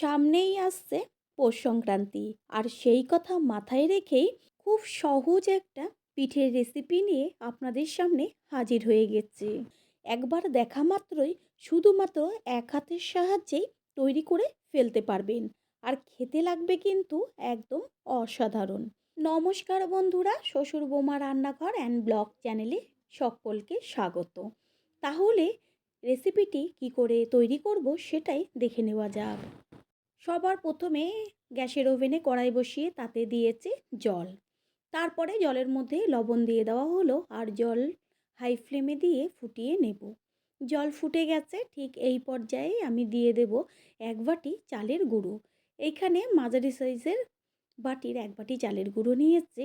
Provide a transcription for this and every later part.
সামনেই আসছে পৌষ সংক্রান্তি। আর সেই কথা মাথায় রেখেই খুব সহজ একটা পিঠের রেসিপি নিয়ে আপনাদের সামনে হাজির হয়ে গেছি। একবার দেখা মাত্রই শুধুমাত্র এক হাতের সাহায্যেই তৈরি করে ফেলতে পারবেন। আর খেতে লাগবে কিন্তু একদম অসাধারণ। নমস্কার বন্ধুরা, শ্বশুর বোমা রান্নাঘর অ্যান্ড ব্লগ চ্যানেলে সকলকে স্বাগত। তাহলে রেসিপিটি কি করে তৈরি করব সেটাই দেখে নেওয়া যাক। সবার প্রথমে গ্যাসের ওভেনে কড়াই বসিয়ে তাতে দিয়েছে জল। তারপরে জলের মধ্যে লবণ দিয়ে দেওয়া হলো আর জল হাই ফ্লেমে দিয়ে ফুটিয়ে নেব। জল ফুটে গেছে, ঠিক এই পর্যায়ে আমি দিয়ে দেব এক বাটি চালের গুঁড়ো। এইখানে মাঝারি সাইজের বাটির এক বাটি চালের গুঁড়ো নিয়েছি।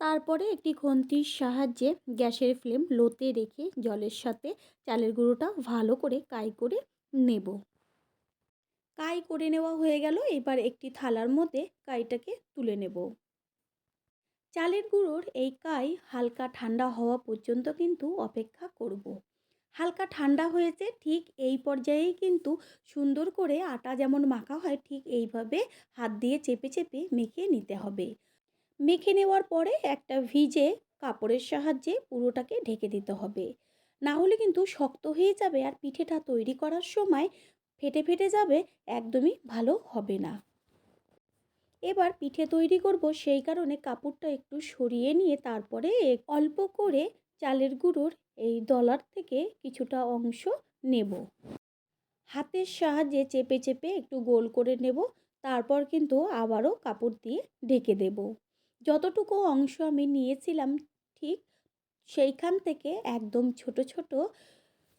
তারপরে একটি খন্তির সাহায্যে গ্যাসের ফ্লেম লোতে রেখে জলের সাথে চালের গুঁড়োটা ভালো করে কাই করে নেব। কাই করে নেওয়া হয়ে গেল। এবার একটি থালার মধ্যে কাইটাকে তুলে নেব। চালের গুঁড়োর এই কাই হালকা ঠান্ডা হওয়া পর্যন্ত কিন্তু অপেক্ষা করব। হালকা ঠান্ডা হয়েছে, ঠিক এই পর্যায়েই কিন্তু সুন্দর করে আটা যেমন মাখা হয়, ঠিক এইভাবে হাত দিয়ে চেপে চেপে মেখে নিতে হবে। মেখে নেওয়ার পরে একটা ভিজে কাপড়ের সাহায্যে পুরোটাকে ঢেকে দিতে হবে। না হলে কিন্তু শক্ত হয়ে যাবে আর পিঠেটা তৈরি করার সময় ফেটে ফেটে যাবে একদমই ভালো হবে না। এবার পিঠে তৈরি করব সেই কারণে কাপড়টা একটু সরিয়ে নিয়ে তারপরে অল্প করে চালের গুঁড়োর এই দলার থেকে কিছুটা অংশ নেব। হাতের সাহায্যে চেপে চেপে একটু গোল করে নেব, তারপর কিন্তু আবারও কাপড় দিয়ে ঢেকে দেব। যতটুকু অংশ আমি নিয়েছিলাম ঠিক সেইখান থেকে একদম ছোট ছোট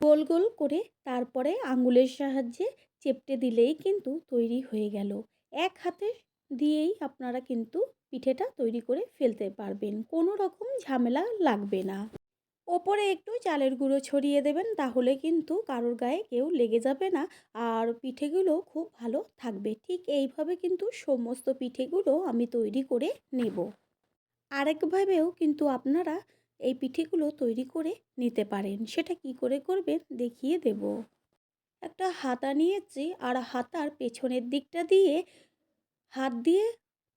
গোল গোল করে তারপরে আঙুলের সাহায্যে চেপটে দিলেই কিন্তু তৈরি হয়ে গেল। এক হাতে দিয়েই আপনারা কিন্তু পিঠেটা তৈরি করে ফেলতে পারবেন। কোনো রকম ঝামেলা লাগবে না। ওপরে একটু চালের গুঁড়ো ছড়িয়ে দেবেন, তাহলে কিন্তু কারোর গায়ে কেউ লেগে যাবে না আর পিঠেগুলো খুব ভালো থাকবে। ঠিক এইভাবে কিন্তু সমস্ত পিঠেগুলো আমি তৈরি করে নেব। আরেকভাবেও কিন্তু আপনারা এই পিঠেগুলো তৈরি করে নিতে পারেন। সেটা কি করে করবেন? দেখিয়ে দেব। একটা হাতা নিয়েছি আর হাতার পেছনের দিকটা দিয়ে হাত দিয়ে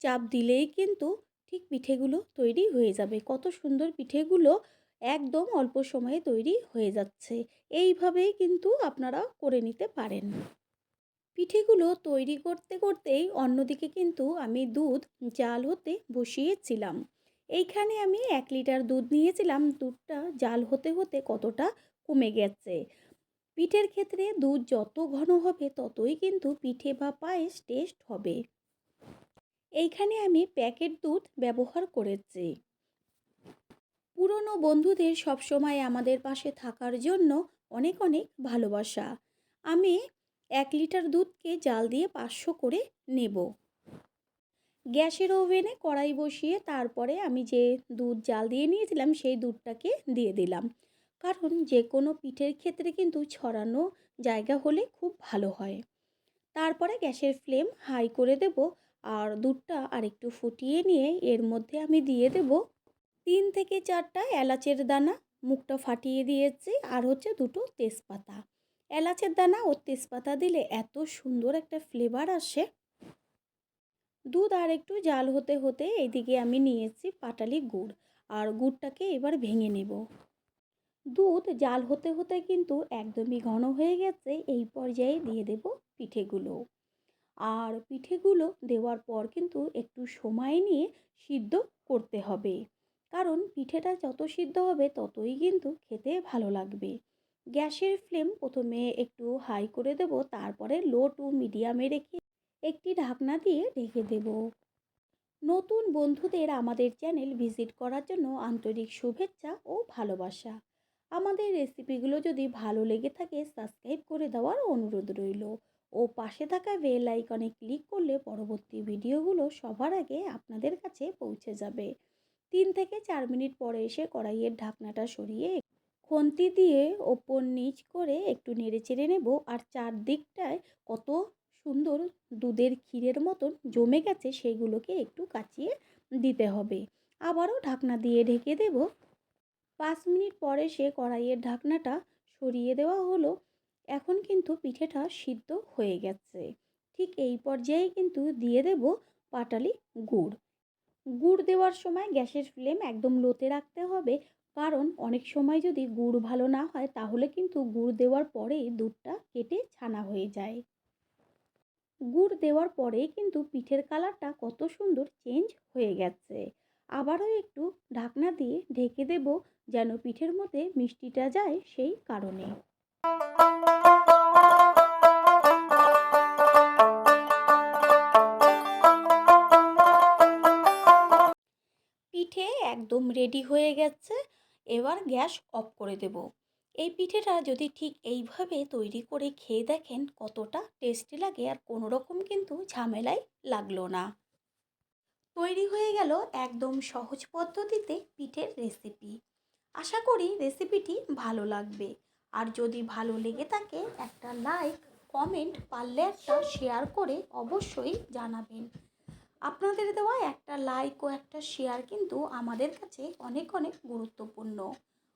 চাপ দিলেই কিন্তু ঠিক পিঠেগুলো তৈরি হয়ে যাবে। কত সুন্দর পিঠেগুলো একদম অল্প সময়ে তৈরি হয়ে যাচ্ছে। এইভাবেই কিন্তু আপনারা করে নিতে পারেন। পিঠেগুলো তৈরি করতে করতেই অন্যদিকে কিন্তু আমি দুধ জাল হতে বসিয়েছিলাম। এইখানে আমি এক লিটার দুধ নিয়েছিলাম। দুধটা জাল হতে হতে কতটা কমে গেছে? পিঠের ক্ষেত্রে দুধ যত ঘন হবে ততই কিন্তু পিঠে বা পায়েস টেস্ট হবে। এইখানে আমি প্যাকেট দুধ ব্যবহার করেছি। পুরনো বন্ধুদের সবসময় আমাদের পাশে থাকার জন্য অনেক অনেক ভালোবাসা। আমি এক লিটার দুধকে জাল দিয়ে পাঁচশো করে নেব। গ্যাসের ওভেনে কড়াই বসিয়ে তারপরে আমি যে দুধ জাল দিয়ে নিয়েছিলাম, সেই দুধটাকে দিয়ে দিলাম। কারণ যে কোনো পিঠের ক্ষেত্রে কিন্তু ছড়ানো জায়গা হলে খুব ভালো হয়। তারপরে গ্যাসের ফ্লেম হাই করে দেব আর দুধটা আরেকটু ফুটিয়ে নিয়ে এর মধ্যে আমি দিয়ে দেব তিন থেকে চারটা এলাচের দানা, মুখটা ফাটিয়ে দিয়েছি আর হচ্ছে দুটো তেজপাতা। এলাচের দানা ও তেজপাতা দিলে এত সুন্দর একটা ফ্লেভার আসে। দুধ আর একটু জাল হতে হতে এইদিকে আমি নিয়েছি পাটালি গুড় আর গুড়টাকে এবার ভেঙে নেব। দুধ জাল হতে হতে কিন্তু একদমই ঘন হয়ে গেছে, এই পর্যায়ে দিয়ে দেব পিঠেগুলো। আর পিঠেগুলো দেওয়ার পর কিন্তু একটু সময় নিয়ে সিদ্ধ করতে হবে। কারণ পিঠেটা যত সিদ্ধ হবে ততই কিন্তু খেতে ভালো লাগবে। গ্যাসের ফ্লেম প্রথমে একটু হাই করে দেব, তারপরে লো টু মিডিয়ামে রেখে একটি ঢাকনা দিয়ে ঢেকে দেব। নতুন বন্ধুদের আমাদের চ্যানেল ভিজিট করার জন্য আন্তরিক শুভেচ্ছা ও ভালোবাসা। আমাদের রেসিপিগুলো যদি ভালো লেগে থাকে সাবস্ক্রাইব করে দেওয়ার অনুরোধ রইল। ও পাশে থাকা বেল আইকনে ক্লিক করলে পরবর্তী ভিডিওগুলো সবার আগে আপনাদের কাছে পৌঁছে যাবে। তিন থেকে চার মিনিট পরে এসে কড়াইয়ের ঢাকনাটা সরিয়ে খন্তি দিয়ে ওপর নিচ করে একটু নেড়ে চেড়ে নেব। আর চারদিকটায় কত সুন্দর দুধের ক্ষীরের মতন জমে গেছে, সেগুলোকে একটু কাচিয়ে দিতে হবে। আবারও ঢাকনা দিয়ে ঢেকে দেব। পাঁচ মিনিট পরে সে কড়াইয়ের ঢাকনাটা সরিয়ে দেওয়া হলো। এখন কিন্তু পিঠেটা সিদ্ধ হয়ে গেছে। ঠিক এই পর্যায়ে কিন্তু দিয়ে দেব পাটালি গুড়। গুড় দেওয়ার সময় গ্যাসের ফ্লেম একদম লোতে রাখতে হবে। কারণ অনেক সময় যদি গুড় ভালো না হয়, তাহলে কিন্তু গুড় দেওয়ার পরেই দুধটা কেটে ছানা হয়ে যায়। গুড় দেওয়ার পরেই কিন্তু পিঠের কালারটা কত সুন্দর চেঞ্জ হয়ে গেছে। আবারও একটু ঢাকনা দিয়ে ঢেকে দেব যেন পিঠের মধ্যে মিষ্টিটা যায় সেই কারণে। পিঠে একদম রেডি হয়ে গেছে। এবার গ্যাস অফ করে দেব। এই পিঠেটা যদি ঠিক এইভাবে তৈরি করে খেয়ে দেখেন কতটা টেস্টি লাগে আর কোনো রকম কিন্তু ঝামেলাই লাগল না। তৈরি হয়ে গেল একদম সহজ পদ্ধতিতে পিঠের রেসিপি আশা করি রেসিপিটি ভালো লাগবে। আর যদি ভালো লেগে থাকে একটা লাইক কমেন্ট পারলে একটা শেয়ার করে অবশ্যই জানাবেন। আপনাদের দেওয়া একটা লাইক ও একটা শেয়ার কিন্তু আমাদের কাছে অনেক অনেক গুরুত্বপূর্ণ।